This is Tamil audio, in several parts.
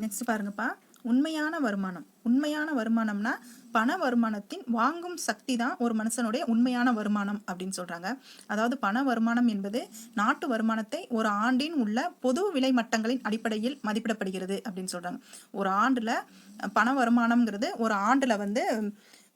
நெக்ஸ்ட் பாருங்கப்பா. உண்மையான வருமானம். உண்மையான வருமானம்னா பண வருமானத்தின் வாங்கும் சக்தி தான் ஒரு மனுஷனுடைய உண்மையான வருமானம் அப்படின்னு சொல்றாங்க. அதாவது பண வருமானம் என்பது நாட்டு வருமானத்தை ஒரு ஆண்டின் உள்ள பொது விலை மட்டங்களின் அடிப்படையில் மதிப்பிடப்படுகிறது அப்படின்னு சொல்றாங்க. ஒரு ஆண்டுல பண வருமானம்ங்கிறது ஒரு ஆண்டுல வந்து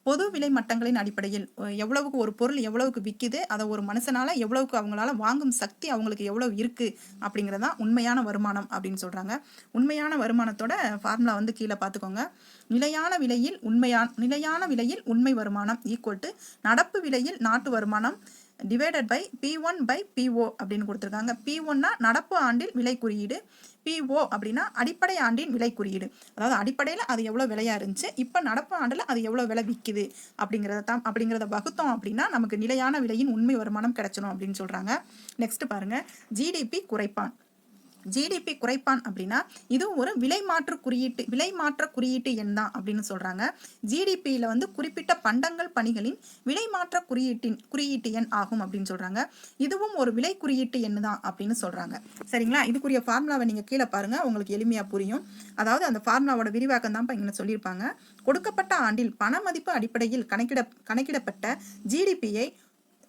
பொது விலை மட்டங்களின் அடிப்படையில் எவ்வளவுக்கு ஒரு பொருள் எவ்வளவுக்கு விற்கிது அதை ஒரு மனுஷனால எவ்வளவுக்கு அவங்களால வாங்கும் சக்தி அவங்களுக்கு எவ்வளவு இருக்கு அப்படிங்கிறது தான் உண்மையான வருமானம் அப்படின்னு சொல்றாங்க. உண்மையான வருமானத்தோட ஃபார்முலா வந்து கீழே பார்த்துக்கோங்க. நிலையான விலையில் உண்மையான நிலையான விலையில் உண்மை வருமானம் ஈக்குவல் டு நடப்பு விலையில் நாட்டு வருமானம் divided by P one by P O அப்படின்னு கொடுத்துருக்காங்க. பி ஒன்னா நடப்பு ஆண்டில் விலை குறியீடு. பிஓ அப்படின்னா அடிப்படை ஆண்டின் விலை குறியீடு. அதாவது அடிப்படையில் அது எவ்வளோ விலையாக இருந்துச்சு இப்போ நடப்பு ஆண்டில் அது எவ்வளோ விலை விற்கிது அப்படிங்கிறத தான் அப்படிங்கிறத வகுத்தோம் அப்படின்னா நமக்கு நிலையான விலையின் உண்மை வருமானம் கிடைச்சிடும் அப்படின்னு சொல்கிறாங்க நெக்ஸ்ட் பாருங்கள் ஜிடிபி குறைப்பான். ஜிடிபி குறைப்பான் அப்படின்னா இதுவும் ஒரு விலை மாற்று குறியீட்டு விலை மாற்ற குறியீட்டு எண் தான் அப்படின்னு சொல்கிறாங்க ஜிடிபியில் வந்து குறிப்பிட்ட பண்டங்கள் பணிகளின் விலை மாற்ற குறியீட்டின் குறியீட்டு எண் ஆகும் அப்படின்னு சொல்கிறாங்க இதுவும் ஒரு விலை குறியீட்டு எண் தான் அப்படின்னு சொல்கிறாங்க சரிங்களா? இதுக்குரிய ஃபார்முலாவை நீங்கள் கீழே பாருங்கள் உங்களுக்கு எளிமையாக புரியும். அதாவது அந்த ஃபார்முலாவோட விரிவாக்கம் தான் இங்கே சொல்லியிருப்பாங்க. கொடுக்கப்பட்ட ஆண்டில் பண மதிப்பு அடிப்படையில் கணக்கிட கணக்கிடப்பட்ட ஜிடிபியை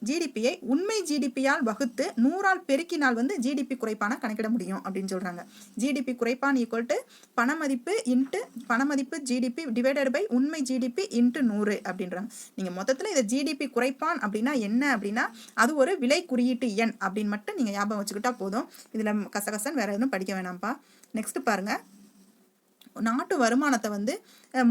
ஜிடிபியை உண்மை ஜிடிபியால் வகுத்து நூறால் பெருக்கினால் வந்து ஜிடிபி குறைப்பான கணக்கிட முடியும் அப்படின்னு சொல்கிறாங்க ஜிடிபி குறைப்பான் ஈக்குவல் டு பணமதிப்பு இன்ட்டு பணமதிப்பு ஜிடிபி டிவைடட் பை உண்மை ஜிடிபி இன்ட்டு நூறு அப்படின்றாங்க. நீங்கள் மொத்தத்தில் இதை ஜிடிபி குறைப்பான் அப்படின்னா என்ன அப்படின்னா அது ஒரு விலை குறியீட்டு எண் அப்படின்னு மட்டும் நீங்கள் ஞாபகம் வச்சுக்கிட்டா போதும். இதில் கசகசன் வேறு எதுவும் படிக்க வேணாம்ப்பா. நெக்ஸ்ட் பாருங்கள் நாட்டு வருமானத்தை வந்து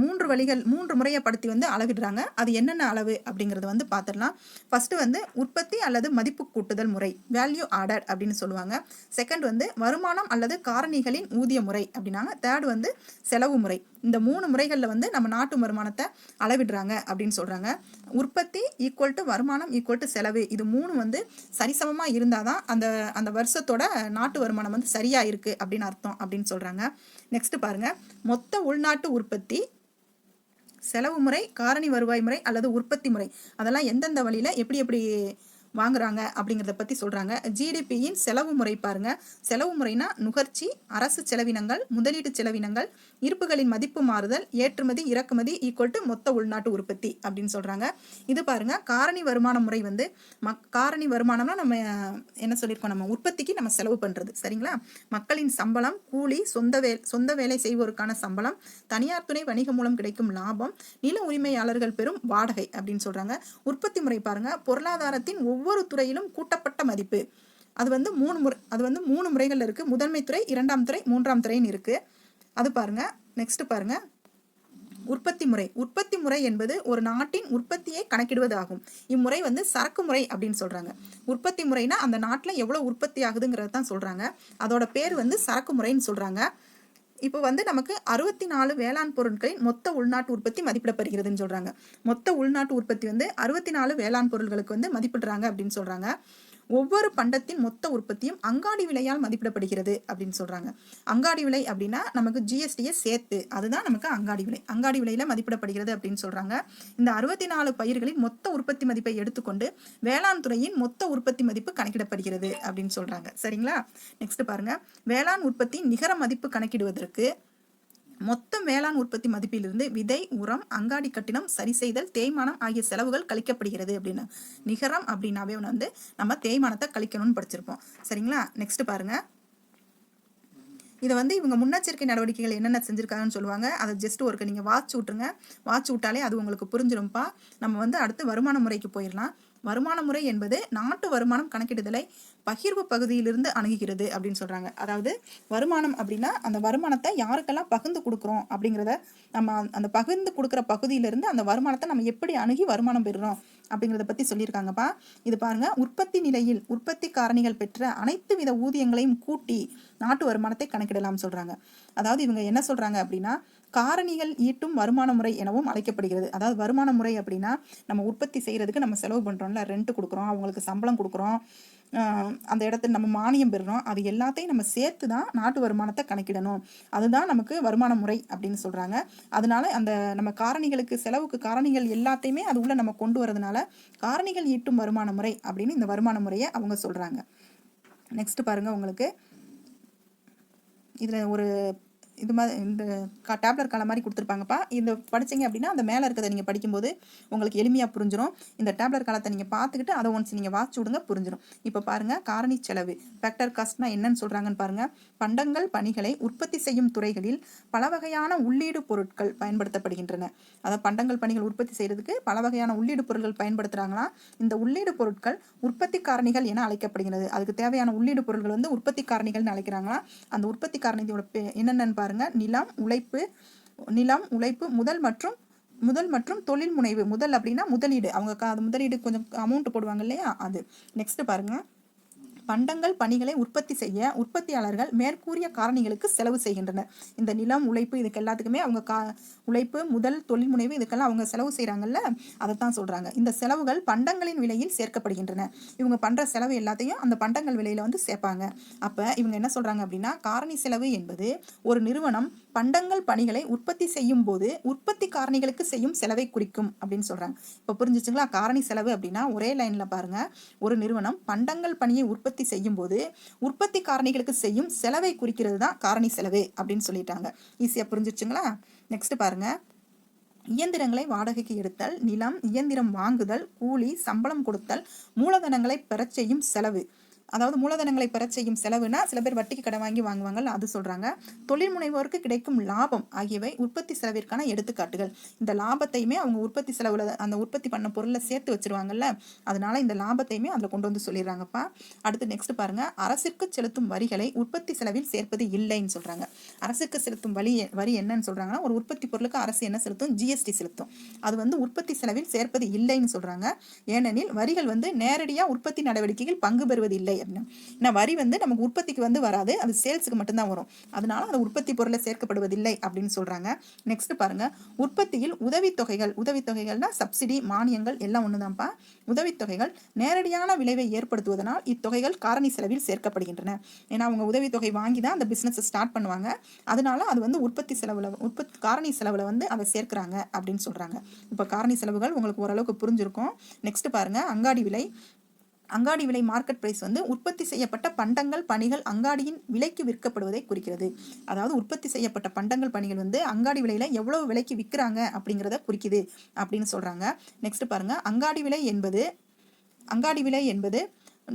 மூன்று வழிகள் மூன்று முறையப்படுத்தி வந்து அளவிடுறாங்க. அது என்னென்ன அளவு அப்படிங்கிறது வந்து பார்த்துடலாம் ஃபஸ்ட்டு வந்து உற்பத்தி அல்லது மதிப்பு கூட்டுதல் முறை வேல்யூ ஆர்டர் அப்படின்னு சொல்லுவாங்க. செகண்ட் வந்து வருமானம் அல்லது காரணிகளின் ஊதிய முறை அப்படின்னாங்க. தேர்ட் வந்து செலவு முறை. இந்த மூணு முறைகளில் வந்து நம்ம நாட்டு வருமானத்தை அளவிடுறாங்க அப்படின்னு சொல்கிறாங்க உற்பத்தி ஈக்குவல் டு வருமானம் ஈக்குவல் டு செலவு இது மூணு வந்து சரிசமமாக இருந்தால் தான் அந்த அந்த வருஷத்தோட நாட்டு வருமானம் வந்து சரியாக இருக்குது அப்படின்னு அர்த்தம் அப்படின்னு சொல்கிறாங்க நெக்ஸ்ட் பாருங்கள் மொத்த உள்நாட்டு உற்பத்தி செலவு முறை காரணி வருவாய் முறை அல்லது உற்பத்தி முறை. அதெல்லாம் எந்தெந்த வழியில் எப்படி எப்படி வாங்குறாங்க அப்படிங்கிறத பற்றி சொல்கிறாங்க ஜிடிபியின் செலவு முறை பாருங்க. செலவு முறைனா நுகர்ச்சி அரசு செலவினங்கள் முதலீட்டு செலவினங்கள் இருப்புகளின் மதிப்பு மாறுதல் ஏற்றுமதி இறக்குமதி ஈக்குவல் டு மொத்த உள்நாட்டு உற்பத்தி அப்படின்னு சொல்கிறாங்க இது பாருங்க காரணி வருமான முறை வந்து மக் காரணி வருமானம்னா நம்ம என்ன சொல்லியிருக்கோம் நம்ம உற்பத்திக்கு நம்ம செலவு பண்ணுறது சரிங்களா? மக்களின் சம்பளம் கூலி சொந்த வே சொந்த வேலை செய்வோருக்கான சம்பளம் தனியார் துணை வணிகம் மூலம் கிடைக்கும் லாபம் நில உரிமையாளர்கள் பெறும் வாடகை அப்படின்னு சொல்கிறாங்க உற்பத்தி முறை பாருங்கள் பொருளாதாரத்தின் ஒவ்வொரு ஒவ்வொரு துறையிலும் கூட்டப்பட்ட மதிப்பு. அது வந்து மூணு முறை அது வந்து மூணு முறைகள் இருக்குது முதன்மை துறை இரண்டாம் துறை மூன்றாம் துறைன்னு இருக்குது அது பாருங்கள் நெக்ஸ்ட்டு பாருங்க. உற்பத்தி முறை. உற்பத்தி முறை என்பது ஒரு நாட்டின் உற்பத்தியை கணக்கிடுவது ஆகும். இம்முறை வந்து சரக்கு முறை அப்படின்னு சொல்கிறாங்க உற்பத்தி முறைனா அந்த நாட்டில் எவ்வளோ உற்பத்தி ஆகுதுங்கிறது தான் சொல்கிறாங்க அதோட பேர் வந்து சரக்கு முறைன்னு சொல்கிறாங்க இப்போ வந்து நமக்கு அறுபத்தி நாலு வேளாண் பொருட்களின் மொத்த உள்நாட்டு உற்பத்தி மதிப்பிடப்படுகிறதுன்னு சொல்கிறாங்க மொத்த உள்நாட்டு உற்பத்தி வந்து அறுபத்தி நாலு வேளாண் பொருட்களுக்கு வந்து மதிப்பிடுறாங்க அப்படின்னு சொல்கிறாங்க ஒவ்வொரு பண்டத்தின் மொத்த உற்பத்தியும் அங்காடி விலையால் மதிப்பிடப்படுகிறது அப்படின்னு சொல்கிறாங்க அங்காடி விலை அப்படின்னா நமக்கு ஜிஎஸ்டியை சேர்த்து அதுதான் நமக்கு அங்காடி விலை. அங்காடி விலையில் மதிப்பிடப்படுகிறது அப்படின்னு சொல்கிறாங்க இந்த அறுபத்தி நாலு பயிர்களின் மொத்த உற்பத்தி மதிப்பை எடுத்துக்கொண்டு வேளாண் துறையின் மொத்த உற்பத்தி மதிப்பு கணக்கிடப்படுகிறது அப்படின்னு சொல்கிறாங்க சரிங்களா? நெக்ஸ்ட் பாருங்கள் வேளாண் உற்பத்தியின் நிகர மதிப்பு கணக்கிடுவதற்கு மொத்த வேளாண் உற்பத்தி மதிப்பிலிருந்து விதை உரம் அங்காடி கட்டிடம் சரி செய்தல் தேய்மானம் ஆகிய செலவுகள் கழிக்கப்படுகிறது அப்படின்னு. நிகரம் அப்படின்னாவே வந்து நம்ம தேய்மானத்தை கழிக்கணும்னு படிச்சிருப்போம். சரிங்களா? நெக்ஸ்ட் பாருங்க. இதை வந்து இவங்க முன்னெச்சரிக்கை நடவடிக்கைகள் என்னென்ன செஞ்சுருக்காங்கன்னு சொல்லுவாங்க. அதை ஜஸ்ட் ஒருக்க நீங்கள் வாட்ச் விட்ருங்க வாட்ச் விட்டாலே அது உங்களுக்கு புரிஞ்சிரும்ப்பா நம்ம வந்து அடுத்து வருமான முறைக்கு போயிடலாம். வருமான முறை என்பது நாட்டு வருமானம் கணக்கிடுதலை பகிர்வு பகுதியிலிருந்து அணுகுகிறது அப்படின்னு சொல்கிறாங்க அதாவது வருமானம் அப்படின்னா அந்த வருமானத்தை யாருக்கெல்லாம் பகிர்ந்து கொடுக்குறோம் அப்படிங்கிறத நம்ம அந்த பகிர்ந்து கொடுக்குற பகுதியிலிருந்து அந்த வருமானத்தை நம்ம எப்படி அணுகி வருமானம் பெறுறோம் அப்படிங்கிறத பற்றி சொல்லியிருக்காங்கப்பா. இது பாருங்க உற்பத்தி நிலையில் உற்பத்தி காரணிகள் பெற்ற அனைத்து வித ஊதியங்களையும் கூட்டி நாட்டு வருமானத்தை கணக்கிடலாம் சொல்கிறாங்க அதாவது இவங்க என்ன சொல்கிறாங்க அப்படின்னா காரணிகள் ஈட்டும் வருமான முறை எனவும் அழைக்கப்படுகிறது. அதாவது வருமான முறை அப்படின்னா நம்ம உற்பத்தி செய்கிறதுக்கு நம்ம செலவு பண்ணுறோம்ல ரெண்ட் கொடுக்குறோம் அவங்களுக்கு சம்பளம் கொடுக்குறோம் அந்த இடத்துல நம்ம மானியம் பெறுறோம் அது எல்லாத்தையும் நம்ம சேர்த்து தான் நாட்டு வருமானத்தை கணக்கிடணும். அதுதான் நமக்கு வருமான முறை அப்படின்னு சொல்கிறாங்க அதனால அந்த நம்ம காரணிகளுக்கு செலவுக்கு காரணிகள் எல்லாத்தையுமே அது உள்ள நம்ம கொண்டு வரதுனால காரணிகள் ஈட்டும் வருமான முறை அப்படின்னு இந்த வருமான முறையை அவங்க சொல்கிறாங்க நெக்ஸ்ட் பாருங்க உங்களுக்கு. இதில் ஒரு இது மாதிரி இந்த கா டேப்லெட் காலம் மாதிரி கொடுத்துருப்பாங்கப்பா. இந்த படிச்சீங்க அப்படின்னா அந்த மேலே இருக்கிறத நீங்கள் படிக்கும்போது உங்களுக்கு எளிமையாக புரிஞ்சிடும் இந்த டேப்லெட் காலத்தை நீங்கள் பார்த்துக்கிட்டு அதை ஒன்ஸ் நீங்கள் வாட்ச் விடுங்க புரிஞ்சிடும் இப்போ பாருங்கள் காரணி செலவு ஃபேக்டர் காஸ்ட்னா என்னன்னு சொல்கிறாங்கன்னு பாருங்கள் பண்டங்கள் பணிகளை உற்பத்தி செய்யும் துறைகளில் பல வகையான உள்ளீடு பொருட்கள் பயன்படுத்தப்படுகின்றன. அதாவது பண்டங்கள் பணிகள் உற்பத்தி செய்கிறதுக்கு பல வகையான உள்ளீடு பொருட்கள் பயன்படுத்துகிறாங்கன்னா இந்த உள்ளீடு பொருட்கள் உற்பத்தி காரணிகள் என அழைக்கப்படுகிறது. அதுக்கு தேவையான உள்ளீடு பொருட்கள் வந்து உற்பத்தி காரணிகள்னு அழைக்கிறாங்களா? அந்த உற்பத்தி காரணியோட என்னென்னு பாருங்கள் பாருங்க. நிலம் உழைப்பு நிலம் உழைப்பு முதல் மற்றும் முதல் மற்றும் தொழில் முனைவு. முதல் அப்படின்னா முதலீடு. அவங்க அது முதலீடு கொஞ்சம் அமௌண்ட் போடுவாங்க இல்லையா? அது. நெக்ஸ்ட் பாருங்க. பண்டங்கள் பணிகளை உற்பத்தி செய்ய உற்பத்தியாளர்கள் மேற்கூறிய காரணிகளுக்கு செலவு செய்கின்றனர். இந்த நிலம் உழைப்பு இதுக்கு எல்லாத்துக்குமே அவங்க கா உழைப்பு முதல் தொழில் முனைவு இதுக்கெல்லாம் அவங்க செலவு செய்கிறாங்கல்ல அதை தான் சொல்கிறாங்க இந்த செலவுகள் பண்டங்களின் விலையில் சேர்க்கப்படுகின்றன. இவங்க பண்ணுற செலவு எல்லாத்தையும் அந்த பண்டங்கள் விலையில் வந்து சேர்ப்பாங்க. அப்போ இவங்க என்ன சொல்கிறாங்க அப்படின்னா காரணி செலவு என்பது ஒரு நிறுவனம் பண்டங்கள் பணிகளை உற்பத்தி செய்யும் போது உற்பத்தி காரணிகளுக்கு செய்யும் செலவை குறிக்கும் அப்படின்னு சொல்கிறாங்க இப்போ புரிஞ்சிச்சுங்களா? காரணி செலவு அப்படின்னா ஒரே லைனில் பாருங்க. ஒரு நிறுவனம் பண்டங்கள் பணியை உற்பத்தி செய்யும் போது உற்பத்தி காரணிகளுக்கு செய்யும் செலவை குறிக்கிறது தான் காரணி செலவு அப்படின்னு சொல்லிட்டாங்க. ஈஸியாக புரிஞ்சிச்சுங்களா? நெக்ஸ்ட் பாருங்க. இயந்திரங்களை வாடகைக்கு எடுத்தல் நிலம் இயந்திரம் வாங்குதல் கூலி சம்பளம் கொடுத்தல் மூலதனங்களை பெறச் செய்யும் செலவு. அதாவது மூலதனங்களை பெறச் செய்யும் செலவுனா சில பேர் வட்டிக்கு கடன் வாங்கி வாங்குவாங்கல்ல அது சொல்றாங்க. தொழில் முனைவோருக்கு கிடைக்கும் லாபம் ஆகியவை உற்பத்தி செலவிற்கான எடுத்துக்காட்டுகள். இந்த லாபத்தையுமே அவங்க உற்பத்தி செலவுல அந்த உற்பத்தி பண்ண பொருளை சேர்த்து வச்சிருவாங்கல்ல அதனால இந்த லாபத்தையுமே அதில் கொண்டு வந்து சொல்லிடுறாங்கப்பா. அடுத்து நெக்ஸ்ட் பாருங்க. அரசிற்கு செலுத்தும் வரிகளை உற்பத்தி செலவில் சேர்ப்பது இல்லைன்னு சொல்றாங்க. அரசுக்கு செலுத்தும் வரி வரி என்னன்னு சொல்றாங்கன்னா ஒரு உற்பத்தி பொருளுக்கு அரசு என்ன செலுத்தும்? ஜிஎஸ்டி செலுத்தும். அது வந்து உற்பத்தி செலவில் சேர்ப்பது இல்லைன்னு சொல்றாங்க. ஏனெனில் வரிகள் வந்து நேரடியாக உற்பத்தி நடவடிக்கைகள் பங்கு பெறுவதில்லை அப்படின்னா. ஏன்னா வரி வந்து நமக்கு உற்பத்திக்கு வந்து வராது. அது சேல்ஸுக்கு மட்டும்தான் வரும். அதனால அது உற்பத்தி பொருளை சேர்க்கப்படுவதில்லை அப்படின்னு சொல்கிறாங்க நெக்ஸ்ட் பாருங்கள் உற்பத்தியில் உதவித்தொகைகள். உதவித்தொகைகள்னா சப்சிடி மானியங்கள் எல்லாம் ஒன்று தான்ப்பா உதவித்தொகைகள் நேரடியான விளைவை ஏற்படுத்துவதனால் இத்தொகைகள் காரணி செலவில் சேர்க்கப்படுகின்றன. ஏன்னா அவங்க உதவித்தொகை வாங்கி தான் அந்த பிஸ்னஸை ஸ்டார்ட் பண்ணுவாங்க. அதனால அது வந்து உற்பத்தி செலவில் உற்பத்தி காரணி செலவில் வந்து அதை சேர்க்கிறாங்க அப்படின்னு சொல்கிறாங்க இப்போ காரணி செலவுகள் உங்களுக்கு ஓரளவுக்கு புரிஞ்சிருக்கும். நெக்ஸ்ட் பாருங்கள் அங்காடி விலை. அங்காடி விலை மார்க்கெட் பிரைஸ் வந்து உற்பத்தி செய்யப்பட்ட பண்டங்கள் பணிகள் அங்காடியின் விலைக்கு விற்கப்படுவதை குறிக்கிறது. அதாவது உற்பத்தி செய்யப்பட்ட பண்டங்கள் பணிகள் வந்து அங்காடி விலையில எவ்வளவு விலைக்கு விற்கிறாங்க அப்படிங்கிறத குறிக்குது அப்படின்னு சொல்றாங்க. நெக்ஸ்ட் பாருங்க. அங்காடி விலை என்பது அங்காடி விலை என்பது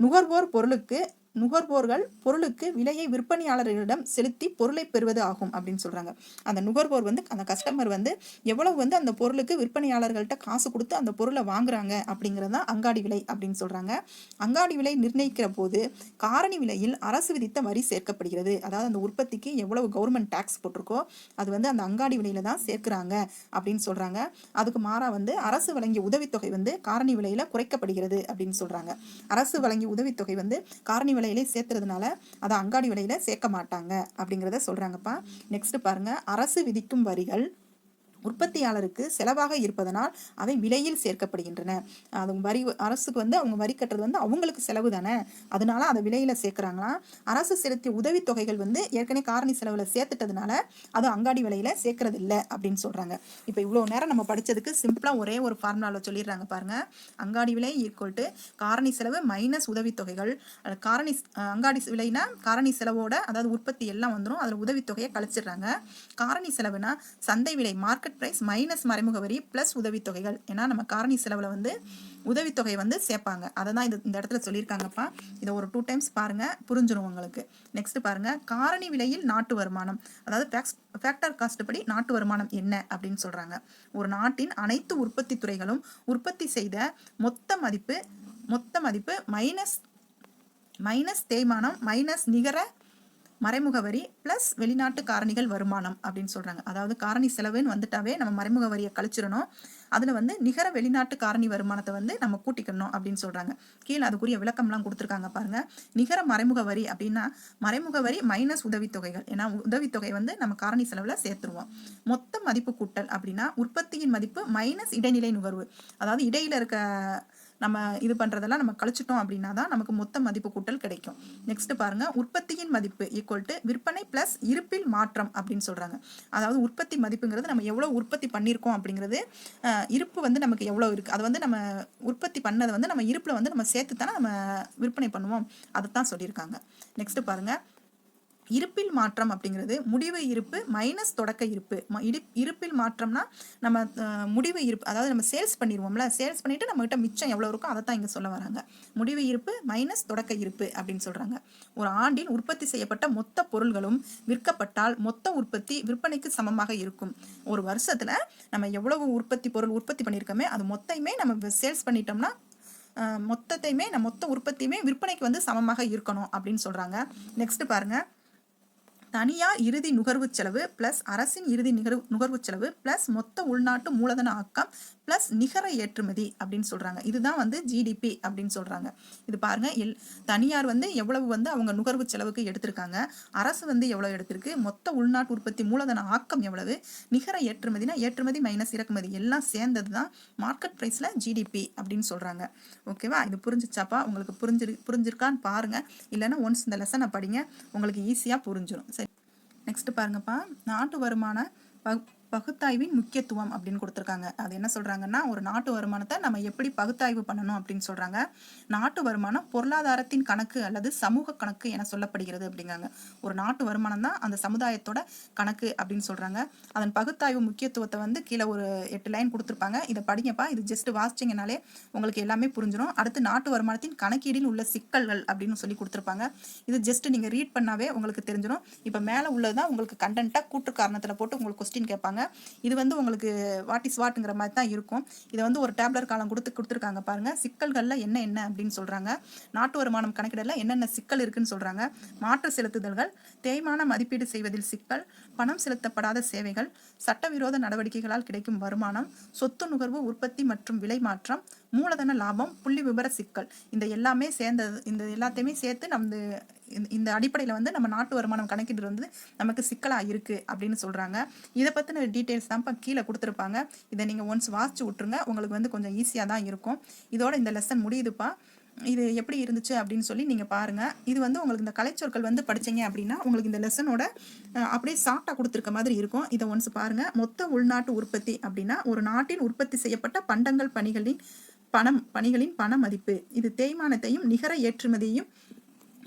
நுகர்வோர் பொருளுக்கு நுகர்வோர்கள் பொருளுக்கு விலையை விற்பனையாளர்களிடம் செலுத்தி பொருளை பெறுவது ஆகும் அப்படின்னு சொல்கிறாங்க அந்த நுகர்வோர் வந்து அந்த கஸ்டமர் வந்து எவ்வளவு வந்து அந்த பொருளுக்கு விற்பனையாளர்கள்ட்ட காசு கொடுத்து அந்த பொருளை வாங்குறாங்க அப்படிங்கிறது தான் அங்காடி விலை அப்படின்னு சொல்கிறாங்க அங்காடி விலை நிர்ணயிக்கிற போது காரணி விலையில் அரசு விதித்த வரி சேர்க்கப்படுகிறது. அதாவது அந்த உற்பத்திக்கு எவ்வளவு கவர்மெண்ட் டேக்ஸ் போட்டிருக்கோ அது வந்து அந்த அங்காடி விலையில தான் சேர்க்கிறாங்க அப்படின்னு சொல்கிறாங்க அதுக்கு மாறாக வந்து அரசு வழங்கிய உதவித்தொகை வந்து காரணி விலையில் குறைக்கப்படுகிறது அப்படின்னு சொல்கிறாங்க அரசு வழங்கிய உதவித்தொகை வந்து காரணி விலை விலையிலே சேர்த்துறதுனால அதை அங்காடி விலையில சேர்க்க மாட்டாங்க அப்படிங்கிறத சொல்றாங்கப்பா. நெக்ஸ்ட் பாருங்க அரசு விதிக்கும் வரிகள். உற்பத்தியாளருக்கு செலவாக இருப்பதனால் அவை விலையில் சேர்க்கப்படுகின்றன. அது வரி அரசுக்கு வந்து அவங்க வரி கட்டுறது வந்து அவங்களுக்கு செலவு தானே? அதனால அதை விலையில சேர்க்குறாங்களாம் அரசு செலுத்திய உதவித்தொகைகள் வந்து ஏற்கனவே காரணி செலவுல சேர்த்துட்டதுனால அது அங்காடி விலையில சேர்க்கறது இல்லை அப்படின்னு சொல்றாங்க. இப்போ இவ்வளோ நேரம் நம்ம படிச்சதுக்கு சிம்பிளா ஒரே ஒரு ஃபார்முலாவில் சொல்லிடுறாங்க பாருங்க. அங்காடி விலை ஈக்குவல் டு காரணி செலவு மைனஸ் உதவித்தொகைகள் காரணி அங்காடி விலைனா காரணி செலவோட அதாவது உற்பத்தி எல்லாம் வந்துடும் அதில் உதவித்தொகையை கழிச்சிடுறாங்க. காரணி செலவுனா சந்தை விலை மார்க்கெட் பிரைஸ் மைனஸ் மறைமுக வரி ப்ளஸ் உதவித்தொகைகள். ஏன்னா நம்ம காரணி செலவில் வந்து உதவித்தொகை வந்து சேர்ப்பாங்க. அதை தான் இது இந்த இடத்துல சொல்லியிருக்காங்கப்பா. இதை ஒரு டூ டைம்ஸ் பாருங்கள் புரிஞ்சிடும் உங்களுக்கு. நெக்ஸ்ட் பாருங்கள் காரணி விலையில் நாட்டு வருமானம். அதாவது ஃபேக்டர் காஸ்ட் படி நாட்டு வருமானம் என்ன அப்படின்னு சொல்கிறாங்க ஒரு நாட்டின் அனைத்து உற்பத்தி துறைகளும் உற்பத்தி செய்த மொத்த மதிப்பு மொத்த மதிப்பு மைனஸ் மைனஸ் தேய்மானம் மைனஸ் நிகர மறைமுக வரி ப்ளஸ் வெளிநாட்டு காரணிகள் வருமானம் அப்படின்னு சொல்கிறாங்க அதாவது காரணி செலவுன்னு வந்துட்டாவே நம்ம மறைமுக வரியை கழிச்சிடணும். அதில் வந்து நிகர வெளிநாட்டு காரணி வருமானத்தை வந்து நம்ம கூட்டிக்கணும் அப்படின்னு சொல்கிறாங்க கீழே அதுக்குரிய விளக்கம்லாம் கொடுத்துருக்காங்க பாருங்கள் நிகர மறைமுக வரி அப்படின்னா மறைமுக வரி மைனஸ் உதவித்தொகைகள். ஏன்னா உதவித்தொகை வந்து நம்ம காரணி செலவில் சேர்த்துருவோம். மொத்த மதிப்பு கூட்டல் அப்படின்னா உற்பத்தியின் மதிப்பு மைனஸ் இடைநிலை நுகர்வு. அதாவது இடையில இருக்க நம்ம இது பண்ணுறதெல்லாம் நம்ம கழிச்சிட்டோம் அப்படின்னா தான் நமக்கு மொத்த மதிப்பு கூட்டல் கிடைக்கும். நெக்ஸ்ட் பாருங்க உற்பத்தியின் மதிப்பு ஈக்குவல் டு விற்பனை பிளஸ் இருப்பில் மாற்றம் அப்படின்னு சொல்கிறாங்க அதாவது உற்பத்தி மதிப்புங்கிறது நம்ம எவ்வளோ உற்பத்தி பண்ணியிருக்கோம் அப்படிங்கிறது இருப்பு வந்து நமக்கு எவ்வளோ இருக்குது அது வந்து நம்ம உற்பத்தி பண்ணதை வந்து நம்ம இருப்பில் வந்து நம்ம சேர்த்து தானே நம்ம விற்பனை பண்ணுவோம்? அதை தான் சொல்லியிருக்காங்க. நெக்ஸ்ட் பாருங்க இருப்பில் மாற்றம் அப்படிங்கிறது முடிவு இருப்பு மைனஸ் தொடக்க இருப்பு. ம- இருப்பில் மாற்றம்னா நம்ம முடிவு இருப்பு அதாவது நம்ம சேல்ஸ் பண்ணிடுவோம்ல சேல்ஸ் பண்ணிட்டு நம்மகிட்ட மிச்சம் எவ்வளோ இருக்கோ அதை தான் இங்கே சொல்ல வராங்க. முடிவு இருப்பு மைனஸ் தொடக்க இருப்பு அப்படின்னு சொல்கிறாங்க ஒரு ஆண்டில் உற்பத்தி செய்யப்பட்ட மொத்த பொருள்களும் விற்கப்பட்டால் மொத்த உற்பத்தி விற்பனைக்கு சமமாக இருக்கும். ஒரு வருஷத்தில் நம்ம எவ்வளவு உற்பத்தி பொருள் உற்பத்தி பண்ணியிருக்கோமே அது மொத்தையுமே நம்ம சேல்ஸ் பண்ணிட்டோம்னா மொத்தத்தையுமே நம்ம மொத்த உற்பத்தியுமே விற்பனைக்கு வந்து சமமாக இருக்கணும் அப்படின்னு சொல்கிறாங்க நெக்ஸ்ட் பாருங்கள் தனியார் இறுதி நுகர்வு செலவு ப்ளஸ் அரசின் இறுதி நுகர்வு நுகர்வு செலவு ப்ளஸ் மொத்த உள்நாட்டு மூலதன ஆக்கம் ப்ளஸ் நிகர ஏற்றுமதி அப்படின்னு சொல்கிறாங்க இதுதான் வந்து ஜிடிபி அப்படின்னு சொல்கிறாங்க இது பாருங்கள் எல் தனியார் வந்து எவ்வளவு வந்து அவங்க நுகர்வு செலவுக்கு எடுத்திருக்காங்க. அரசு வந்து எவ்வளோ எடுத்திருக்கு? மொத்த உள்நாட்டு உற்பத்தி மூலதன ஆக்கம் எவ்வளவு? நிகர ஏற்றுமதினா ஏற்றுமதி மைனஸ் இறக்குமதி. எல்லாம் சேர்ந்தது தான் மார்க்கெட் ப்ரைஸில் ஜிடிபி அப்படின்னு சொல்கிறாங்க ஓகேவா இது புரிஞ்சிச்சாப்பா? உங்களுக்கு புரிஞ்சிரு புரிஞ்சிருக்கான்னு பாருங்கள் இல்லைன்னா ஒன்ஸ் இந்த லெசனை படிங்க உங்களுக்கு ஈஸியாக புரிஞ்சிடும் சரி. நெக்ஸ்ட் பாருங்கப்பா. நாட்டு வருமான பகுத்தாய்வின் முக்கியத்துவம் அப்படின்னு கொடுத்துருக்காங்க. அது என்ன சொல்கிறாங்கன்னா ஒரு நாட்டு வருமானத்தை நம்ம எப்படி பகுத்தாய்வு பண்ணணும் அப்படின்னு சொல்கிறாங்க நாட்டு வருமானம் பொருளாதாரத்தின் கணக்கு அல்லது சமூக கணக்கு என சொல்லப்படுகிறது அப்படிங்கிறாங்க. ஒரு நாட்டு வருமானம் தான் அந்த சமுதாயத்தோட கணக்கு அப்படின்னு சொல்கிறாங்க அதன் பகுத்தாய்வு முக்கியத்துவத்தை வந்து கீழே ஒரு எட்டு லைன் கொடுத்துருப்பாங்க. இதை படிங்கப்பா. இது ஜஸ்ட் வாசிச்சிங்கனாலே உங்களுக்கு எல்லாமே புரிஞ்சிடும் அடுத்து நாட்டு வருமானத்தின் கணக்கீடில் உள்ள சிக்கல்கள் அப்படின்னு சொல்லி கொடுத்துருப்பாங்க. இது ஜஸ்ட் நீங்கள் ரீட் பண்ணாவே உங்களுக்கு தெரிஞ்சிடும் இப்போ மேலே உள்ளதுதான் உங்களுக்கு கண்டென்ட்டாக கூட்டு காரணத்தில் போட்டு உங்களுக்கு கொஸ்டின் கேட்பாங்க. இது வந்து உங்களுக்கு வாட் இஸ் வாட்டுங்கிற மாதிரி தான் இருக்கும். இதை வந்து ஒரு டேப்லர் காலம் கொடுத்து கொடுத்துருக்காங்க பாருங்கள் சிக்கல்களில் என்ன என்ன அப்படின்னு சொல்கிறாங்க நாட்டு வருமானம் கணக்கிடல என்னென்ன சிக்கல் இருக்குன்னு சொல்கிறாங்க மாற்று செலுத்துதல்கள் தேய்மான மதிப்பீடு செய்வதில் சிக்கல் பணம் செலுத்தப்படாத சேவைகள் சட்டவிரோத நடவடிக்கைகளால் கிடைக்கும் வருமானம் சொத்து நுகர்வு உற்பத்தி மற்றும் விலை மாற்றம் மூலதன லாபம் புள்ளி விபர சிக்கல். இந்த எல்லாமே சேர்ந்தது இந்த எல்லாத்தையுமே சேர்த்து நம்ம இந்த- இந்த அடிப்படையில் வந்து நம்ம நாட்டு வருமானம் கணக்கிட்டு வந்து நமக்கு சிக்கலாக இருக்குது அப்படின்னு சொல்கிறாங்க இதை பற்றின டீட்டெயில்ஸ் தான் இப்போ கீழே கொடுத்துருப்பாங்க. இதை நீங்கள் ஒன்ஸ் வாசிச்சு விட்ருங்க உங்களுக்கு வந்து கொஞ்சம் ஈஸியாக தான் இருக்கும். இதோட இந்த லெசன் முடியுதுப்பா. இது எப்படி இருந்துச்சு அப்படின்னு சொல்லி நீங்கள் பாருங்கள் இது வந்து உங்களுக்கு இந்த கலைச்சொற்கள் வந்து படிச்சீங்க அப்படின்னா உங்களுக்கு இந்த லெசனோட அப்படியே சாஃப்டாக கொடுத்துருக்க மாதிரி இருக்கும். இதை ஒன்ஸ் பாருங்கள் மொத்த உள்நாட்டு உற்பத்தி அப்படின்னா ஒரு நாட்டில் உற்பத்தி செய்யப்பட்ட பண்டங்கள் பணிகளின் பணம் பணிகளின் பண மதிப்பு. இது தேய்மானத்தையும் நிகர ஏற்றுமதியையும்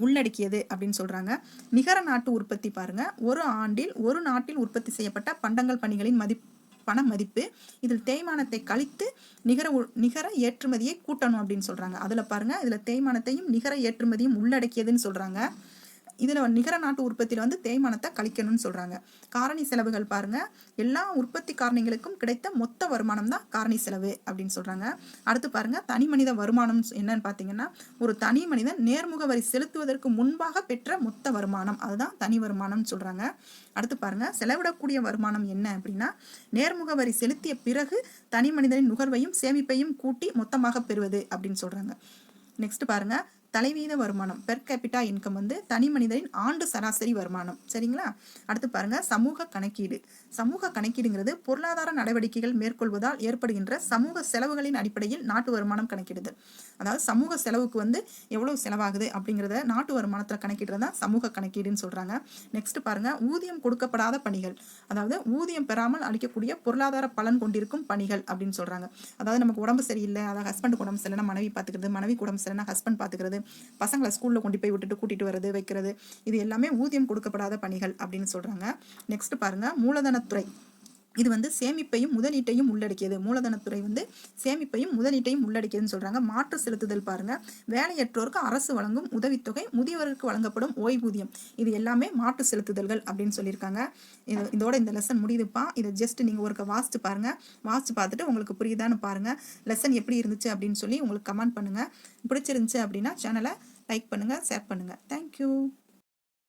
உள்ளடக்கியது அப்படின்னு சொல்கிறாங்க நிகர நாட்டு உற்பத்தி பாருங்கள் ஒரு ஆண்டில் ஒரு நாட்டில் உற்பத்தி செய்யப்பட்ட பண்டங்கள் பணிகளின் மதிப் பண மதிப்பு. இதில் தேய்மானத்தை கழித்து நிகர உ- நிகர ஏற்றுமதியை கூட்டணும் அப்படின்னு சொல்கிறாங்க அதில் பாருங்கள் இதில் தேய்மானத்தையும் நிகர ஏற்றுமதியும் உள்ளடக்கியதுன்னு சொல்கிறாங்க இதில் நிகர நாட்டு உற்பத்தியில் வந்து தேய்மானத்தை கழிக்கணும்னு சொல்கிறாங்க காரணி செலவுகள் பாருங்கள் எல்லா உற்பத்தி காரணிகளுக்கும் கிடைத்த மொத்த வருமானம் தான் காரணி செலவு அப்படின்னு சொல்கிறாங்க அடுத்து பாருங்க தனி மனித வருமானம் என்னன்னு பார்த்தீங்கன்னா ஒரு தனி மனிதன் நேர்முக வரி செலுத்துவதற்கு முன்பாக பெற்ற மொத்த வருமானம். அதுதான் தனி வருமானம்னு சொல்கிறாங்க அடுத்து பாருங்கள் செலவிடக்கூடிய வருமானம் என்ன அப்படின்னா நேர்முக வரி செலுத்திய பிறகு தனி மனிதனின் நுகர்வையும் சேமிப்பையும் கூட்டி மொத்தமாக பெறுவது அப்படின்னு சொல்கிறாங்க நெக்ஸ்ட் பாருங்கள் தலைவீத வருமானம் பெர் கேபிட்டா இன்கம் வந்து தனி மனிதரின் ஆண்டு சராசரி வருமானம். சரிங்களா? அடுத்து பாருங்க சமூக கணக்கீடு. சமூக கணக்கீடுங்கிறது பொருளாதார நடவடிக்கைகள் மேற்கொள்வதால் ஏற்படுகின்ற சமூக செலவுகளின் அடிப்படையில் நாட்டு வருமானம் கணக்கிடுது. அதாவது சமூக செலவுக்கு வந்து எவ்வளவு செலவாகுது அப்படிங்கிறத நாட்டு வருமானத்தில் கணக்கிடுறது தான் சமூக கணக்கீடுன்னு சொல்கிறாங்க நெக்ஸ்ட் பாருங்க ஊதியம் கொடுக்கப்படாத பணிகள். அதாவது ஊதியம் பெறாமல் அளிக்கக்கூடிய பொருளாதார பலன் கொண்டிருக்கும் பணிகள் அப்படின்னு சொல்கிறாங்க அதாவது நமக்கு உடம்பு சரியில்லை அதாவது ஹஸ்பண்டுக்கு உடம்பு சரியில்லைனா மனைவி பார்த்துக்கிறது மனைவிக்கு உடம்பு சரியில்லைனா ஹஸ்பண்ட் பார்த்துக்கிறது பசங்களை ஸ்கூலில் கொண்டு போய் விட்டுட்டு கூட்டிட்டு வர்றது வைக்கிறது இது எல்லாமே ஊதியம் கொடுக்கப்படாத பணிகள் அப்படின்னு சொல்கிறாங்க நெக்ஸ்ட் பாருங்க மூலதனத்துறை. இது வந்து சேமிப்பையும் முதலீட்டையும் உள்ளடக்கியது. மூலதனத்துறை வந்து சேமிப்பையும் முதலீட்டையும் உள்ளடக்கியதுன்னு சொல்கிறாங்க மாற்று செலுத்துதல் பாருங்கள் வேலையற்றோருக்கு அரசு வழங்கும் உதவித்தொகை முதியவருக்கு வழங்கப்படும் ஓய்வூதியம். இது எல்லாமே மாற்று செலுத்துதல்கள் அப்படின்னு சொல்லியிருக்காங்க. இது இதோட இந்த லெசன் முடியுதுப்பா. இதை ஜஸ்ட் நீங்கள் ஒருக்க வாசிச்சு பாருங்கள் வாசிச்சு பார்த்துட்டு உங்களுக்கு புரியுதான்னு பாருங்கள் லெசன் எப்படி இருந்துச்சு அப்படின்னு சொல்லி உங்களுக்கு கமெண்ட் பண்ணுங்கள் பிடிச்சிருந்துச்சு அப்படின்னா சேனலை லைக் பண்ணுங்கள் ஷேர் பண்ணுங்கள் தேங்க்யூ